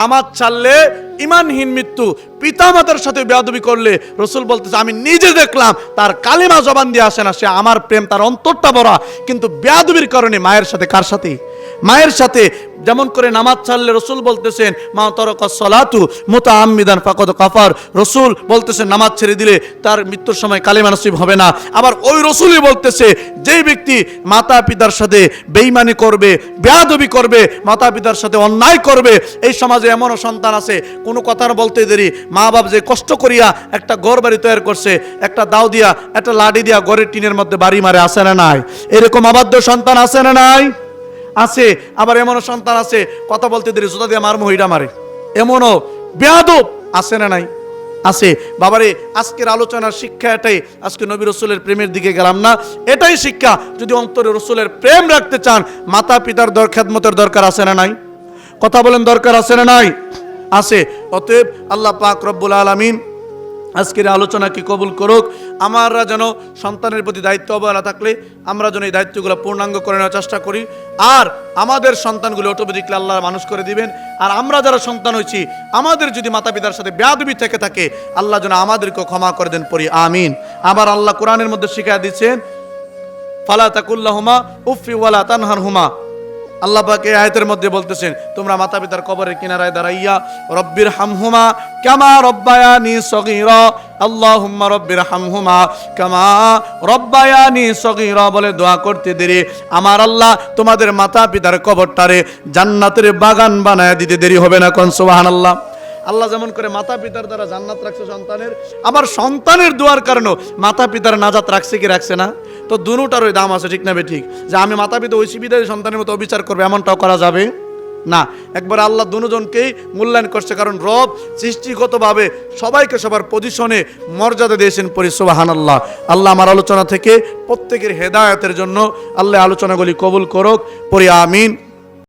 নামাজ চাললে ইমানহীন মৃত্যু। পিতামাতার সাথে বেয়াদবি করলে রসুল বলতেছে, আমি নিজে দেখলাম, তার কালিমা জবান দিয়ে আসে না, সে আমার প্রেম, তার অন্তরটা ভরা। কিন্তু বেয়াদবির কারণে মায়ের সাথে কার সাথে? মায়ের সাথে যেমন করে নামাজ ছাড়লে রসুল বলতেছেন, মা তরক সলাতু মোতা আম্মিদান ফাকদ কাফার। রসুল বলতেছেন, নামাজ ছেড়ে দিলে তার মৃত্যুর সময় কালিমা নসিব হবে না। আবার ওই রসুলই বলতেছে যে ব্যক্তি মাতা পিতার সাথে বেইমানি করবে, বেয়াদবি করবে মাতা পিতার সাথে অন্যায় করবে, এই সমাজে এমনও সন্তান আছে, কোনো কথা বলতে দেরি মা বাপ যে কষ্ট করিয়া একটা ঘর বাড়ি তৈরি করছে, একটা দাও দিয়া, একটা লাডি দিয়া ঘরের টিনের মধ্যে বাড়ি মারে আসে না নাই? এরকম আবাদ্য সন্তান আছে না নাই? আছে, আবার এমনও সন্তান আছে, কথা বলতে দেরি, জুতা দিয়ে মার মহিলা মারে। এমনও বেয়াদব আছে না নাই? আছে। বাবারে, আজকের আলোচনার শিক্ষা এটাই, আজকে নবী রসুলের প্রেমের দিকে গেলাম না। এটাই শিক্ষা, যদি অন্তরে রসুলের প্রেম রাখতে চান মাতা পিতার দর, খেদমতের দরকার আছে না নাই? কথা বলেন, দরকার আছে না নাই? আছে। অতএব আল্লাহ পাক রব্বুল আলমিন আজকের আলোচনা কি কবুল করুক? আমরা যেন সন্তানের প্রতি দায়িত্ব অবহেলা থাকলে আমরা যেন এই দায়িত্বগুলো পূর্ণাঙ্গ করে নেওয়ার চেষ্টা করি। আর আমাদের সন্তানগুলো অটোমেটিকলি আল্লাহ মানুষ করে দিবেন। আর আমরা যারা সন্তান হয়েছি, আমাদের যদি মাতা পিতার সাথে ব্যাদবি থেকে থাকে, আল্লাহ যেন আমাদেরকে ক্ষমা করে দেন পড়ি আমিন। আবার আল্লাহ কোরআনের মধ্যে শিখা দিচ্ছেন, ফালা তাকুল্লাহুমা উফি ওয়ালা তানহার হুমা আল্লাহ পাক আয়াতের মধ্যে বলতেছেন, তোমরা মাতা পিতার কবরের কিনারায় দাঁড়াইয়া রব্বির হামহুমা কামা রব্বায়ানি সগীরা, আল্লাহুম্মা রব্বির হামহুমা কামা রব্বায়ানি সগীরা বলে দোয়া করতে দেরি। আমার আল্লাহ তোমাদের মাতা পিতার কবরটারে জান্নাতের বাগান বানায় দিতে দেরি হবে না কোন, সুবহানাল্লাহ। আল্লাহ যেমন করে মাতা পিতার দ্বারা জান্নাত রাখছে সন্তানের, আবার সন্তানের দোয়ার কারণে মাতা পিতার নাজাত রাখছে কি রাখছে না? তো দুটার ওই দাম আছে, ঠিক না ঠিক? যে আমি মাতা পিতা ওই সুবিধায় সন্তানের মতো অবিচার করবে, এমনটাও করা যাবে? না। একবার আল্লাহ দুজনকেই মূল্যায়ন করছে, কারণ রব সৃষ্টিগতভাবে সবাইকে সবার পজিশনে মর্যাদা দিয়েছেন পরিসোবাহান আল্লাহ আল্লাহ আমার আলোচনা থেকে প্রত্যেকের হেদায়তের জন্য আল্লাহ আলোচনাগুলি কবুল করুক, পরি, আমিন।